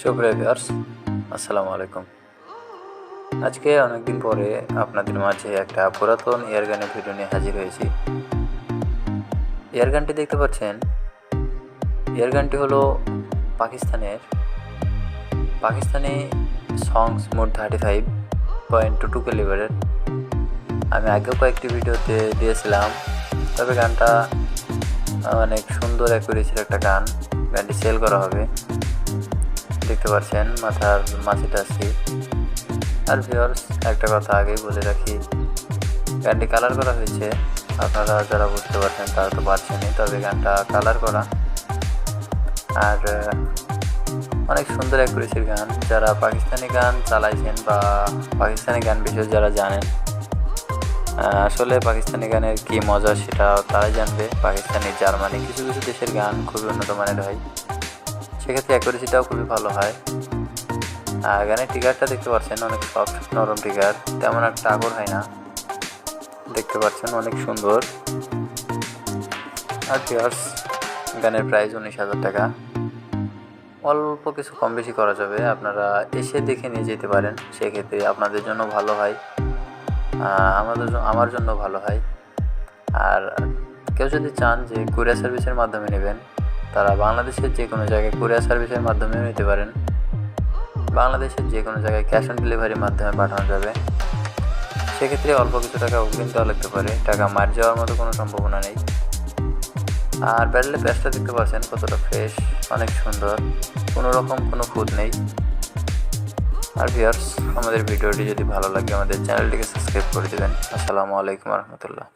সুপ্রিয় ভিউয়ার্স, আসসালামু আলাইকুম। আজকে অনেকদিন পরে আপনাদের মাঝে একটা পুরাতন এয়ারগানের ভিডিও নিয়ে হাজির হয়েছি। এয়ারগানটি দেখতে পাচ্ছেন? এয়ারগানটি হলো পাকিস্তানের পাকিস্তানি সংস মোট thirty five point two two ক্যালিবারের আমি আগেও কয়েকটি ভিডিওতে দিয়েছিলাম, তবে গানটা অনেক সুন্দর অ্যাকুরেসির একটা গান, গানটি সেল করা হবে। দেখতে পাচ্ছেন, মাথার মাছিটা আছে। আর ভিওর্স একটা কথা আগেই বলে রাখি, গানটি কালার করা হয়েছে। আপনারা যারা বুঝতে পারছেন, তারা তো পারছেনই, তবে গানটা কালার করা। আর অনেক সুন্দর অ্যাকুরেসির গান। যারা পাকিস্তানি গান চালাইছেন বা পাকিস্তানি গান বিষয়ে যারা জানেন আসলে পাকিস্তানি গানের কী মজা সেটা তারাই জানবে। পাকিস্তানি, জার্মানি, কিছু কিছু দেশের গান খুবই উন্নত মানের হয়। সেক্ষেত্রে অ্যাকুরেসিটাও খুবই ভালো হয়। আর গানের টিকারটা দেখতে পাচ্ছেন, অনেক সফট নরম টিকার তেমন একটা আগর হয় না। দেখতে পাচ্ছেন, অনেক সুন্দর। আর টিয়ার্স গানের প্রাইস উনিশ হাজার টাকা। অল্প কিছু কম বেশি করা যাবে। আপনারা এসে দেখে নিয়ে যেতে পারেন, সেক্ষেত্রে আপনাদের জন্য ভালো হয়। আমাদের আমার জন্য ভালো হয়। আর কেউ যদি চান যে কুরিয়ার সার্ভিসের মাধ্যমে নেবেন তারা বাংলাদেশের যে কোনো জায়গায় কুরিয়ার সার্ভিসের মাধ্যমেও নিতে পারেন। বাংলাদেশের যে কোনো জায়গায় ক্যাশ অন ডেলিভারির মাধ্যমে পাঠানো যাবে। সেক্ষেত্রে অল্প কিছু টাকা অগ্রিম দেওয়া লাগতে পারে। টাকা মার যাওয়ার মতো কোনো সম্ভাবনা নেই। আর ব্যারেলের প্যাচটা দেখতে পাচ্ছেন, কতটা ফ্রেশ অনেক সুন্দর। কোনো রকম কোনো খুঁত নেই। আর ভিউয়ার্স আমাদের ভিডিওটি যদি ভালো লাগে, আমাদের চ্যানেলটিকে সাবস্ক্রাইব করে দেবেন। আসসালামু আলাইকুম রহমতুল্লাহ।